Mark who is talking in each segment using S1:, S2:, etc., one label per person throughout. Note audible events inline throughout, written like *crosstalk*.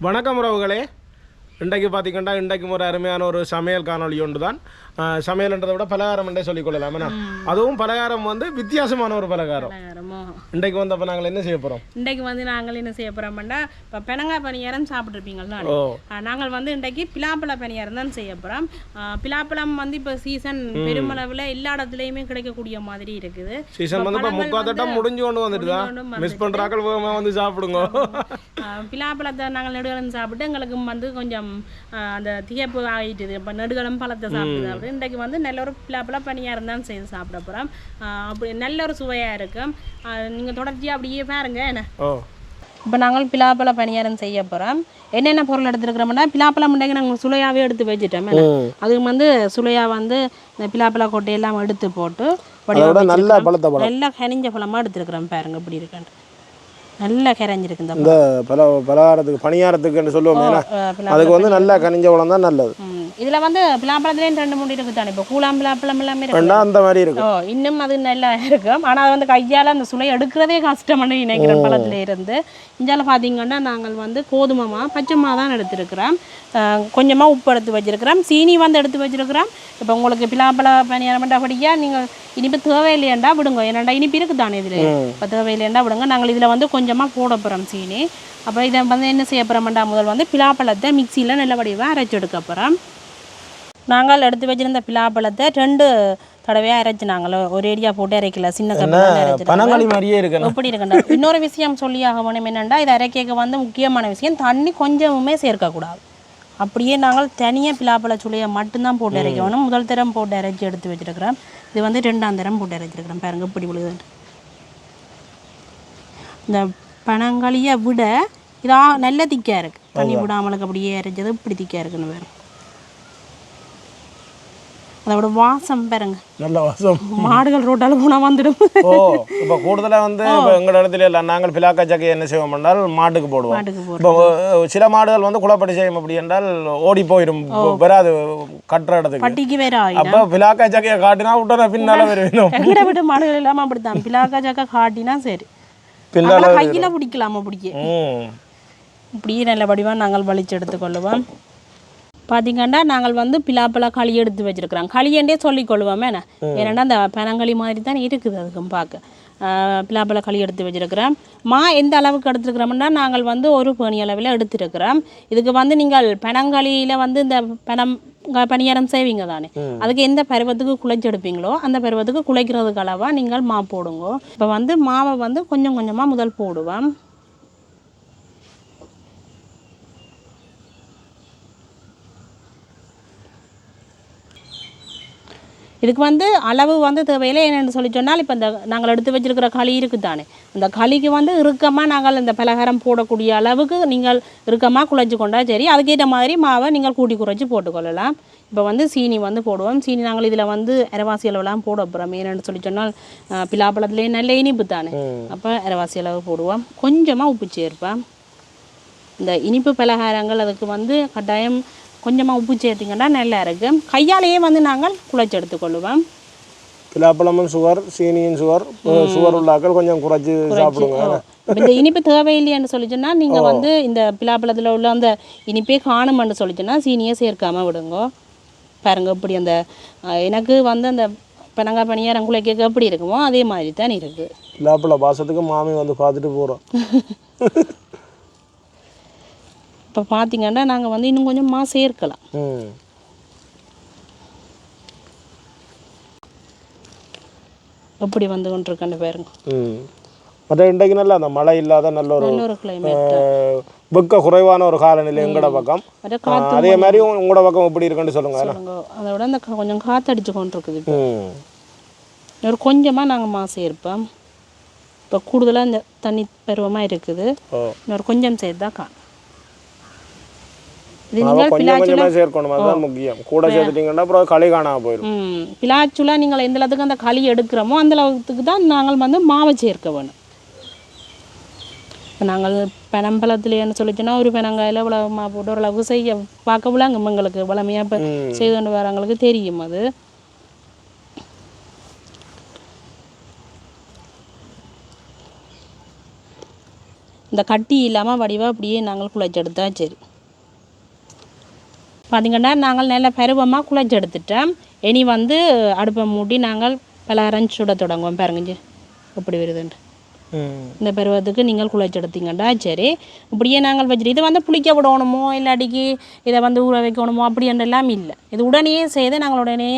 S1: வணக்கம் உறவுகளே. இன்றைக்கு பார்த்தீங்கன்னா இன்றைக்கும் ஒரு அருமையான ஒரு சமையல் காணொளி ஒன்று தான் சமையல்ன்றதை விட பலகாரம் என்றே சொல்லிக் கொள்ளலாம் என்ன? அதுவும் பலகாரம் வந்து வித்தியாசமான ஒரு பலகாரம். இன்றைக்கு வந்தப்போ நாங்கள் என்ன செய்ய போகிறோம்
S2: இன்றைக்கு வந்து நாங்கள் என்ன செய்ய போகிறோம்னா இப்போ பெனங்காய் பணியாரம் சாப்பிட்ருப்பீங்களா நாங்கள் வந்து இன்றைக்கு பிலாப்பழ பணியாரம் தான் செய்ய போகிறோம் பிலாப்பழம் வந்து இப்போ சீசன் பெருமளவில் எல்லா இடத்துலையுமே கிடைக்கக்கூடிய மாதிரி இருக்குது.
S1: சீசன் வந்து இப்போ முக்காத்தட்டம் முடிஞ்சு கொண்டு வந்துட்டு தான்
S2: கொண்டு
S1: மிஸ் பண்ணுறாக்கள் வந்து சாப்பிடுங்க.
S2: பிலாப்பழத்தை நாங்கள் நெடுகலம் சாப்பிட்டு எங்களுக்கு வந்து கொஞ்சம் அந்த திகைப்பு ஆகிட்டுது. இப்போ நெடுகலம் பழத்தை சாப்பிட்டு சாப்பிட்டு இன்றைக்கு வந்து நல்ல ஒரு பிலாப்பழ பணியாரம் தான் செய்து சாப்பிட போகிறோம் அப்படி நல்ல ஒரு சுவையாக இருக்கும் நீங்கள் தொடர்ச்சியாக அப்படியே பாருங்க என்ன? இப்போ நாங்கள் பிலாப்பழ பணியாரம் செய்ய போகிறோம் என்னென்ன பொருள் எடுத்துருக்கிறோம்னா பிலாப்பழம் இன்றைக்கு நாங்கள் சுளையாகவே எடுத்து வச்சுட்டோம்? அதுக்கு வந்து சுளையா வந்து இந்த பிலாப்பழ கொட்டையெல்லாம் எடுத்து போட்டு
S1: நல்லா
S2: கனிஞ்ச பழமாக எடுத்துருக்குறோம் பாருங்க இப்படி இருக்குன்ட்டு. நல்லா கரைஞ்சிருக்கு இந்த
S1: பல பலகாரத்துக்கு பணியாரத்துக்குன்னு சொல்லுவோம் அதுக்கு வந்து நல்லா கனிஞ்ச பழம் தான் நல்லது.
S2: இதுல வந்து பிலாப்பழத்துலேயும் ரெண்டு மூணு இருக்கு தானே? இப்போ கூழாம் பிலாப்பழம் எல்லாமே இருக்கு.
S1: ரெண்டா அந்த மாதிரி இருக்கும்
S2: இன்னும் அது நல்லா இருக்கும் ஆனால் அது வந்து கையால் அந்த சுளை எடுக்கிறதே கஷ்டம்னு நினைக்கிறேன் பழத்துல இருந்து. இஞ்சால பார்த்தீங்கன்னா நாங்கள் வந்து கோதுமைமா பச்சைமா தான் எடுத்துருக்கிறோம். கொஞ்சமாக உப்பு எடுத்து வச்சிருக்கிறோம். சீனி வந்து எடுத்து வச்சிருக்கிறோம். இப்போ உங்களுக்கு பிலாப்பழ பணியாரம் பண்ணபடியா நீங்கள் இனிப்பு தேவையில்லையாண்டா விடுங்க. ஏன்னாண்டா இனிப்பு இருக்குது தானே இதில் இப்போ தேவையில்லையாண்டா விடுங்க. நாங்கள் இதில் வந்து கொஞ்சமாக போட போகிறோம் சீனி. அப்புறம் இதை வந்து என்ன செய்ய போகிறோம்டா முதல் வந்து பிலாப்பழத்தை மிக்சியில் நல்ல வடிவாக அரைச்சி எடுக்க போகிறோம் நாங்கள் எடுத்து வச்சிருந்த பிலாப்பழத்தை ரெண்டு தடவையாக அரைச்சு நாங்கள். ஒரு ஏரியா போட்டு அரைக்கல சின்ன
S1: பனங்களி மாதிரியே இருக்கு
S2: எப்படி இருக்குண்டா இன்னொரு விஷயம் சொல்லியாக வேணும் என்னென்னா இது அரைக்க வந்து முக்கியமான விஷயம் தண்ணி கொஞ்சமுமே சேர்க்கக்கூடாது. அப்படியே நாங்கள் தனியாக பிலாப்பழ சுளையை மட்டும்தான் போட்டு அரைக்க வேணும் முதல் தரம் போட்டு அரைச்சி எடுத்து வச்சிருக்கிறோம். இது வந்து ரெண்டாம் தரம் போட்டு அரைச்சிருக்கிறோம். பாருங்க இப்படி விழுது இந்த பனங்களியை விட இதா நல்ல திக்காக இருக்குது தண்ணி விடாமலுக்கு அப்படியே அரைச்சது இப்படி திக்காக இருக்குன்னு பாருங்க. அதோட வாசம் பாருங்க.
S1: நல்ல வாசம்.
S2: மாடுகள் ரோட்டால போனால் வந்துடும்.
S1: ஓ இப்போ கூடுதலாக வந்து இப்போ எங்கள் இடத்துல இல்லை நாங்கள் பிலாக்கா சக்கை என்ன செய்வோம் என்றால் மாட்டுக்கு போடுவோம். இப்போ சில மாடுகள் வந்து குளப்படி செய்யும் அப்படி என்றால் ஓடி போயிடும். வராது கட்டுற இடத்துக்கு.
S2: பட்டிக்கு வேற
S1: அப்போ பிலாக்கா சக்கையை காட்டினா விட்டோட பின்னால வருவேணும்
S2: எங்கட விட்டு மாடுகள் இல்லாம அப்படித்தான். பிலாக்கா ஜாக்கா காட்டினா சரி.
S1: பின்னால
S2: கையில பிடிக்கலாமா பிடிக்க இப்படியே நல்ல வடிவா நாங்கள் வலிச்சு எடுத்துக்கொள்ளுவோம். பார்த்தீங்கன்னா நாங்கள் வந்து பிலாப்பழ களி எடுத்து வச்சிருக்கிறோம். களியண்டே சொல்லிக்கொள்வோமே என்ன? ஏன்னா அந்த பனங்களி மாதிரி தான் இருக்குது அதுக்கும் பார்க்க பிலாப்பழ களி எடுத்து வச்சிருக்கிறோம். மா எந்த அளவுக்கு எடுத்துருக்கிறோம்னா நாங்கள் வந்து ஒரு பனி அளவில் எடுத்துருக்கிறோம். இதுக்கு வந்து நீங்கள் பனங்களியில் வந்து இந்த பனம் பணியாரம் செய்வீங்க தானே. அதுக்கு எந்த பருவத்துக்கு குழைச்சி எடுப்பீங்களோ அந்த பருவத்துக்கு குழைக்கிறதுக்கு அளவாக நீங்கள் மா போடுங்க. இப்போ வந்து மாவை வந்து கொஞ்சம் கொஞ்சமாக முதல் போடுவோம். இதுக்கு வந்து அளவு வந்து தேவையில்லை. என்னென்னு சொல்லி சொன்னால் இப்போ இந்த நாங்கள் எடுத்து வச்சிருக்கிற களி இருக்குது தானே அந்த களிக்கு வந்து இறுக்கமாக நாங்கள் இந்த பலகாரம் போடக்கூடிய அளவுக்கு நீங்கள் இறுக்கமாக குழைச்சி கொண்டா சரி அதுக்கேற்ற மாதிரி மாவை நீங்கள் கூட்டி குறைச்சி போட்டுக்கொள்ளலாம். இப்போ வந்து சீனி வந்து போடுவோம். சீனி நாங்கள் இதில் வந்து அரைவாசி அளவுலாம் போட போகிறோம் ஏன்னு சொல்லி சொன்னால் பிலாப்பழத்துலேயே நல்ல இனிப்பு தானே? அப்போ அரைவாசி அளவு போடுவோம். கொஞ்சமாக உப்பு சேர்ப்பேன் இந்த இனிப்பு பலகாரங்கள் அதுக்கு வந்து கட்டாயம் கொஞ்சமாக உப்பு சேர்த்திங்கன்னா நல்லா இருக்கும் கையாலேயே வந்து நாங்கள் குழைச்சி எடுத்துக்கொள்ளுவோம்.
S1: பிலாப்பழமும் சுகர் சீனியும் சுகர் சுகர் உள்ளாக்கள் கொஞ்சம் குறைச்சி சாப்பிடுங்க.
S2: இந்த இனிப்பு தேவையில்லைன்னு சொல்லிச்சுன்னா நீங்கள் வந்து இந்த பிலாப்பழத்தில் உள்ள அந்த இனிப்பே காணுமென்னு சொல்லிச்சுன்னா சீனியை சேர்க்காம விடுங்க. பாருங்க இப்படி அந்த எனக்கு வந்து அந்த பனங்காய் பணியாரம் குழைக்க எப்படி இருக்குமோ அதே மாதிரி தான் இருக்குது
S1: பிலாப்பழ பாசத்துக்கு மாமி வந்து பார்த்துட்டு போகிறோம் *laughs*
S2: இப்போ பார்த்தீங்கன்னா நாங்கள் வந்து இன்னும் கொஞ்சம் மா சேர்க்கலாம். எப்படி வந்து கொண்டிருக்கேன்னு பாருங்க.
S1: மற்ற இன்றைக்கு நல்ல அந்த மழை இல்லாத நல்ல ஒரு வெக்க குறைவான ஒரு காலநிலை எங்கட பக்கம். அதே மாதிரி உங்க- உங்களோட பக்கம் எப்படி இருக்குன்னு சொல்லுங்க.
S2: அதை விட அந்த க- கொஞ்சம் காத்தடிச்சு கொண்டு இருக்குது ஒரு கொஞ்சமாக நாங்கள் மா சேர்ப்போம். இப்போ கூடுதலாக இந்த தண்ணி பருவமாக இருக்குது. இன்னொரு கொஞ்சம் சேர்த்தா காணும்.
S1: மாவை
S2: நீங்கள்
S1: கொஞ்சம் சேர்க்கணும். அதுதான் முக்கியம். கூட சேர்த்துட்டீங்கன்னா அப்புறம் களி காணாம போயிடும்.
S2: ம். பிலாச்சுலா நீங்கள் எந்த அளவுக்கு அந்த களி எடுக்கிறோமோ அந்த அளவுக்கு தான் நாங்கள் வந்து மாவை சேர்க்க வேணும். இப்போ நாங்கள் பெனம்பழத்துலேன்னு சொல்லிச்சுன்னா ஒரு பெனங்காயில் இவ்வளவு மா போட்டு ஓரளவுக்கு செய்ய பார்க்க விளாங்க எங்களுக்கு. வளமையாக இப்போ. செய்து கொண்டு வரவங்களுக்கு தெரியும் அது. இந்த கட்டி இல்லாமல் வடிவாக அப்படியே நாங்கள் குழைச்செடுத்தா சரி. பார்த்திங்கன்னா நாங்கள் நல்ல பருவமாக குழைச்செடுத்துட்டோம் இனி வந்து அடுப்பை மூட்டி நாங்கள் பலகாரம் சுட தொடங்குவோம். பாருங்க இப்படி வருதுன்ட்டு. இந்த பருவத்துக்கு நீங்கள் குழைச்செடுத்தீங்கண்டா சரி. இப்படியே நாங்கள் வச்சுட்டு இதை வந்து புளிக்க விடணுமோ? இல்லாட்டிக்கு இதை வந்து ஊற வைக்கணுமோ? அப்படின்றெல்லாம் இல்லை. இது உடனே செய்து நாங்கள் உடனே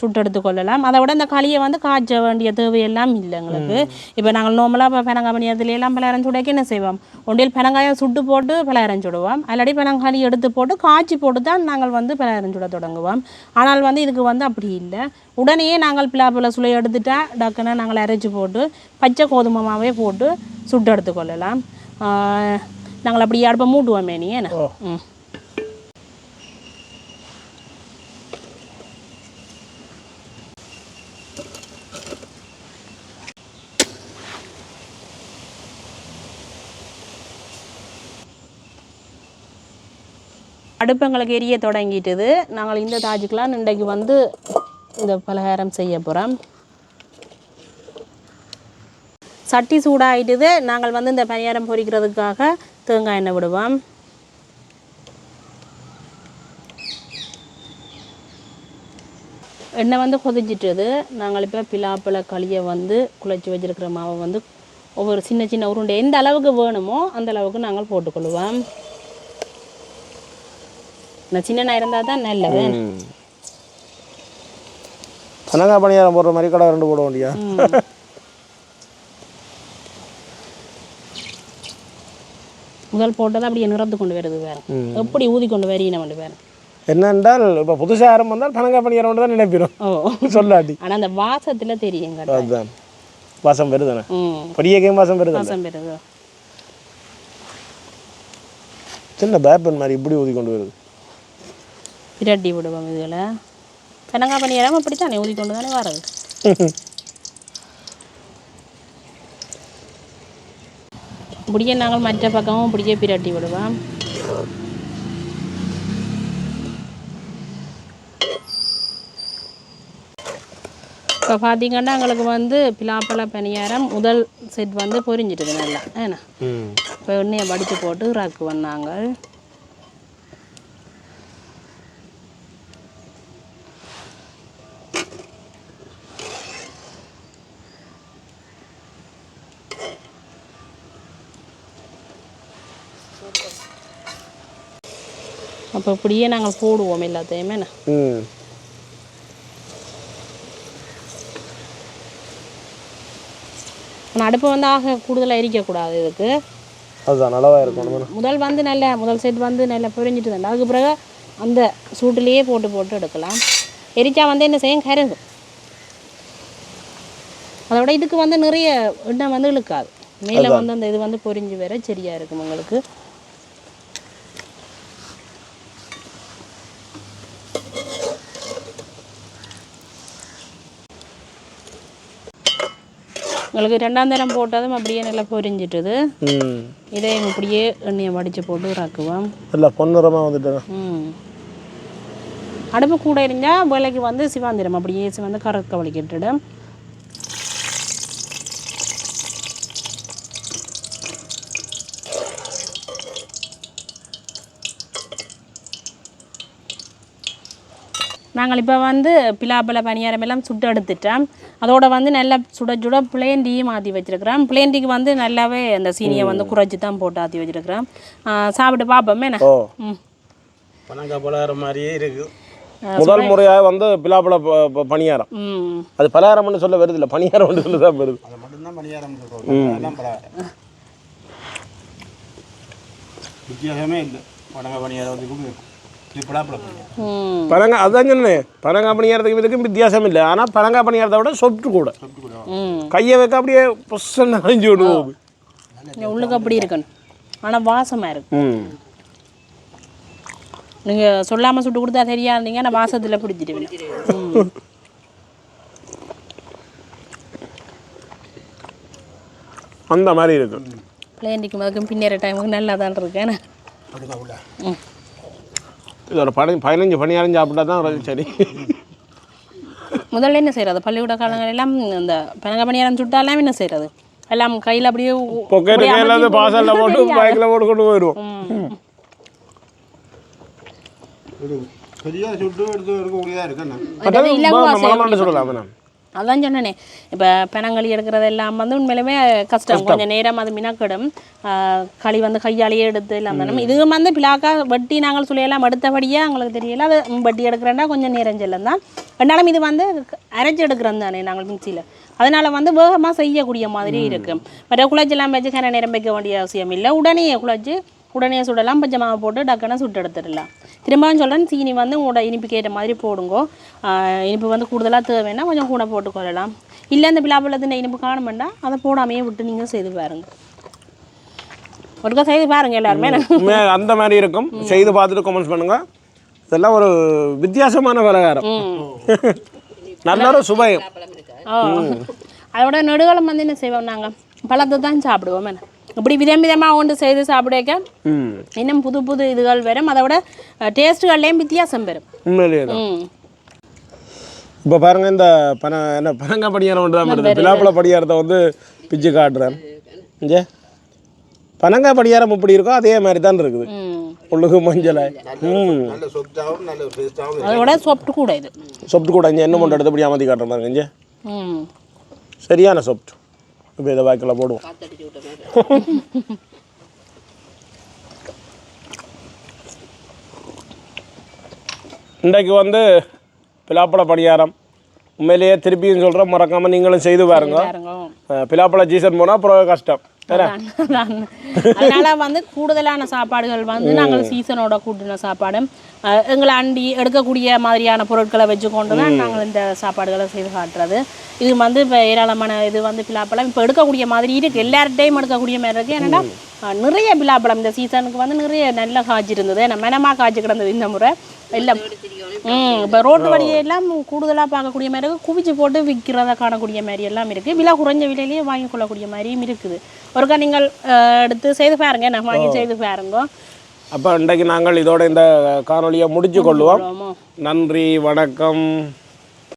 S2: சுட்டெடுத்து கொள்ளலாம். அதை விட இந்த களியை வந்து காய்ச்ச வேண்டிய தேவையெல்லாம் இல்லை எங்களுக்கு. இப்போ நாங்கள் நார்மலாக இப்போ பெனங்காய் பணியத்துல எல்லாம் பலகாரம் சுடைக்க என்ன செய்வோம்? ஒன்றில் பெனங்காயம் சுட்டு போட்டு பலகாரம் சுடுவோம். இல்லாட்டி பெனங்காளி எடுத்து போட்டு காய்ச்சி போட்டு தான் நாங்கள் வந்து பலகாரம் சுட தொடங்குவோம். ஆனால் வந்து இதுக்கு வந்து அப்படி இல்லை. உடனே நாங்கள் பிளாப்பில் சுளை எடுத்துட்டா டக்குன்னு நாங்கள் அரைச்சி போட்டு பச்சை கோதுமை மாவே போட்டு சுட்டு எடுத்து கொள்ளலாம் ஆஹ் நாங்கள் அப்படி அடுப்பை மூட்டுவோமே நீ என்ன? ம். அடுப்பு எங்களுக்கு எரிய தொடங்கிட்டுது. நாங்கள் இந்த தாஜுக்கெலாம் இன்றைக்கு வந்து இந்த பலகாரம் செய்ய போகிறோம் சட்டி சூடாயிட்டுது நாங்கள் வந்து இந்த பணியாரம் பொரிக்கிறதுக்காக தேங்காய் எண்ணெய் விடுவோம். எண்ணெய் வந்து கொதிச்சிட்டுது நாங்கள் இப்போ பிலாப்பழ களியை வந்து குழச்சி வச்சிருக்கிற மாவை வந்து ஒவ்வொரு சின்ன சின்ன உருண்டை எந்த அளவுக்கு வேணுமோ அந்த அளவுக்கு நாங்கள் போட்டுக்கொள்வோம். இந்த சின்ன இருந்தால் தான் நல்லது.
S1: பனங்காய் பணியாரம் போடுற மாதிரி கடை ரெண்டு போட வேண்டியா
S2: முதல் போட்டதை அப்படியே நிறத்து கொண்டு வருது வேற. எப்படி ஊதி கொண்டு வரீனம் வேற?
S1: என்னென்றால் இப்போ புதுசாக ஆரம்பம் வந்தால் பனங்காய் பணியாரம் தான் நினைப்பிடும்
S2: ஓ.
S1: சொல்லாட்டி.
S2: ஆனால் அந்த வாசத்தில் தெரியும் கடை
S1: அதுதான். வாசம்
S2: ம்.
S1: பெரிய கேம் வாசம் வருதானே
S2: வாசம் பெறுது
S1: சின்ன பேப்பன் மாதிரி இப்படி ஊதி கொண்டு வருது.
S2: பிரட்டி விடுவோம் இதில் பெனங்காய் பணியாரம் அப்படித்தானே ஊதி கொண்டு தானே வரது *laughs* இப்படியே நாங்கள் மற்ற பக்கமும் இப்படியே பிரட்டி விடுவோம். இப்போ பார்த்தீங்கன்னா எங்களுக்கு வந்து பிலாப்பழ பணியாரம் முதல் செட் வந்து பொரிஞ்சிட்டுது நல்லா ஏன்னா? இப்போ எண்ணெயை வடித்து போட்டு ராக்குவோம் நாங்கள் அப்போ இப்படியே நாங்கள் போடுவோம் எல்லாத்தையுமே
S1: ம்.
S2: அடுப்பு வந்து ஆக கூடுதலாக எரிக்கக்கூடாது இதுக்கு.
S1: அதுதான் நல்லாவா இருக்கும்
S2: முதல் வந்து நல்ல முதல் செட் வந்து நல்லா பொரிஞ்சிட்டு தான். அதுக்கு பிறகு அந்த சூட்டுலேயே போட்டு போட்டு எடுக்கலாம். எரிச்சா வந்து என்ன செய்யும்? கருங்கும் அதோட இதுக்கு வந்து நிறைய எண்ணெய் வந்து இழுக்காது. மேலே வந்து அந்த இது வந்து பொரிஞ்சு வர சரியாக இருக்கும் உங்களுக்கு. உங்களுக்கு ரெண்டாம் தரம் போட்டதும் அப்படியே நல்லா பொரிஞ்சிட்டுது. இதையும் இப்படியே எண்ணெயை வடித்து போட்டு ராக்குவோம்
S1: இல்லை பொன்னிறமாக வந்துட்டு?
S2: ம். அடுப்பு கூட இருந்தால் வேலைக்கு வந்து சிவாந்திரம் அப்படியே வந்து கறக்க வலிக்கிட்டுடும் நாங்கள் இப்போ வந்து பிலாப்பழ பணியாரம் எல்லாம் சுட்டு எடுத்துட்டோம். அதோட வந்து நல்லா சுட சுட பிளேன் டீ மாற்றி வச்சிருக்கிறோம். பிளேன் டீக்கு வந்து நல்லாவே அந்த சீனியை வந்து குறைச்சி தான் போட்டு ஆற்றி வச்சிருக்கிறோம். சாப்பிட்டு பார்ப்போமே ம்.
S3: பனங்காய் பலகாரம் மாதிரியே இருக்கு.
S1: முதல் முறையாக வந்து பிலாப்பழ பணியாரம்.
S2: ம்.
S1: அது பலகாரம்னு சொல்ல வருது இல்லை பணியாரம் சொல்லி தான் வருது.
S3: அதை மட்டும்தான் பணியாரம் வித்தியாசமே இல்லை. பனங்காய் பணியாரம் வந்து
S2: ம்
S1: அதான் சொன்னேன் பனங்காய் பணியாரத்துக்கு இதுக்கும் வித்தியாசம் இல்லை ஆனால் பனங்காய் பணியாரத்தை விட சொட்டு கூட
S2: ம்
S1: கையை வைக்க அப்படியே பொசன்னு அழிஞ்சு
S2: இங்க உள்ளுக்கு அப்படி இருக்கணும் ஆனால் வாசமாக இருக்கு
S1: ம்
S2: நீங்கள் சொல்லாமல் சுட்டு கொடுத்தா சரியா இருந்தீங்க நான் வாசத்தில் பிடிச்சிடுவேன் ம்
S1: அந்த மாதிரி இருக்கு
S2: பிளேண்டிக்கும் அதுக்கும் பின்னேற டைமுக்கு நல்லா தான் இருக்கேன்
S3: அதுக்கு
S1: இதோட பதி பதினஞ்சு பணியாரம் சாப்பிட்டா தான் சரி.
S2: முதல்ல என்ன செய்கிறது பள்ளிக்கூட காலங்கள் எல்லாம் இந்த பனங்க பணியாரம் சுட்டாலாம் என்ன செய்கிறது எல்லாம் கையில் அப்படியே
S1: பொக்கெட்டு கையில் பாசலில் போட்டு. பைக்கில் போட்டு கொண்டு போயிடுவோம்.
S3: பெரிய சுட்டு எடுத்து எடுக்கக்கூடியதாக இருக்குண்ணா
S1: மலமாண்டு சொல்லலாம் நான்.
S2: அதான் சொன்னேனே. இப்போ பெனங்களி எடுக்கிறது எல்லாம் வந்து உண்மையிலுமே கஷ்டம். கொஞ்சம் நேரம் அது மினக்கிடும். களி வந்து கையாலேயே எடுத்து எல்லாம் தானே இது வந்து பிளாக்கா வட்டி நாங்கள் சொல்லியெல்லாம் எடுத்தபடியே எங்களுக்கு தெரியல. அது வட்டி எடுக்கிறேன்னா கொஞ்சம் நேரம் செல்லும் தான். ரெண்டாலும் இது வந்து அரைச்சி எடுக்கிறது தானே நாங்கள் மிக்சியில். அதனால வந்து வேகமாக செய்யக்கூடிய மாதிரி இருக்கும் மற்ற குழச்செல்லாம் வச்சு கன நேரம் வைக்க வேண்டிய அவசியம் இல்லை. உடனே குழச்சி உடனே சுடலாம் பச்சை மாவு போட்டு டக்குன்னு சுட்டு எடுத்துடலாம். திரும்பவும் சொல்கிறேன் சீனி வந்து உங்களோட இனிப்புக்கு ஏற்ற மாதிரி போடுங்கோ. இனிப்பு வந்து கூடுதலாக தேவைன்னா கொஞ்சம் கூட போட்டுக்கொள்ளலாம் இல்லை அந்த பிலாப்பழத்தின் இனிப்பு காண வேண்டாம் அதை போடாமையே விட்டு நீங்கள் செய்து பாருங்க. ஒருக்கா செய்து பாருங்க எல்லாருமே.
S1: அந்த மாதிரி இருக்கும். செய்து பார்த்துட்டு கமெண்ட்ஸ் பண்ணுங்க. இதெல்லாம் ஒரு வித்தியாசமான பலகாரம். நல்ல ஒரு சுபயம்
S2: அதோட நெடுகாலம் வந்து என்ன செய்வோம் நாங்கள் பழத்தை தான் சாப்பிடுவோம் என்ன? இப்படி விதம் விதமாக கொண்டு செய்து சாப்பிடக்க
S1: ம்.
S2: இன்னும் புது புது இதுகள் வரும். அதோட டேஸ்ட்டுகள்லேயும் வித்தியாசம் வரும்
S1: உண்மையிலேயே இப்போ பாருங்க இந்த பன என்ன பனங்க படியாரம் தான் வருது. பிலாப்பழ படியாரத்தை வந்து பிச்சு காட்டுறேன். இங்கே. பனங்க படியாரம் எப்படி இருக்கோ அதே மாதிரி தான் இருக்குது.
S2: ம்.
S1: உள்ளுக்கு மஞ்சளை. ம்.
S2: அதோட சாப்பிட்டு கூட இது.
S1: சொப்ட் கூட இங்கே. என்ன மட்டும் எடுத்து இப்படி அமர்த்தி காட்டுற பாருங்க இங்கே.
S2: ம்.
S1: சரியான சொப்ட் இப்போ இதை வாக்கில் போடுவோம் இன்றைக்கு வந்து பிலாப்பழ பணியாரம். உண்மையிலேயே திருப்பியும் சொல்கிறேன் மறக்காமல் நீங்களும் செய்து பாருங்க. பிலாப்பழ சீசன் போனால் அப்புறம் கஷ்டம்.
S2: அதனால வந்து கூடுதலான சாப்பாடுகள் வந்து நாங்கள் சீசனோட கூட்டின சாப்பாடு. எங்களை அண்டி எடுக்கக்கூடிய மாதிரியான பொருட்களை வச்சு கொண்டு தான் நாங்கள் இந்த சாப்பாடுகளை செய்து காட்டுறது. இது வந்து இப்போ ஏராளமான இது வந்து பிலாப்பழம். இப்போ எடுக்கக்கூடிய மாதிரி இருக்கு. எல்லார்ட்டையும் எடுக்கக்கூடிய மாதிரி இருக்கு. ஏன்னா அஹ், நிறைய பிலாப்பழம் இந்த சீசனுக்கு வந்து நிறைய நல்ல காய்ச்சி இருந்தது நம்ம மெனமாக காய்ச்சி கிடந்தது இந்த முறை. இல்லை ம் இப்போ ரோட்டு வழியெல்லாம் கூடுதலாக பார்க்கக்கூடிய மாதிரி இருக்கு. குவிச்சு போட்டு விற்கிறத காணக்கூடிய மாதிரி எல்லாம் இருக்குது விலை குறைஞ்ச விலையிலேயே வாங்கி கொள்ளக்கூடிய மாதிரியும் இருக்குது. ஒருக்கா நீங்கள் எடுத்து செய்து பாருங்க. நான் வாங்கி செய்து பாருங்க.
S1: அப்போ இன்றைக்கு நாங்கள் இதோட இந்த காணொலியை முடிச்சு கொள்வோம்
S2: ஆமா.
S1: நன்றி வணக்கம்.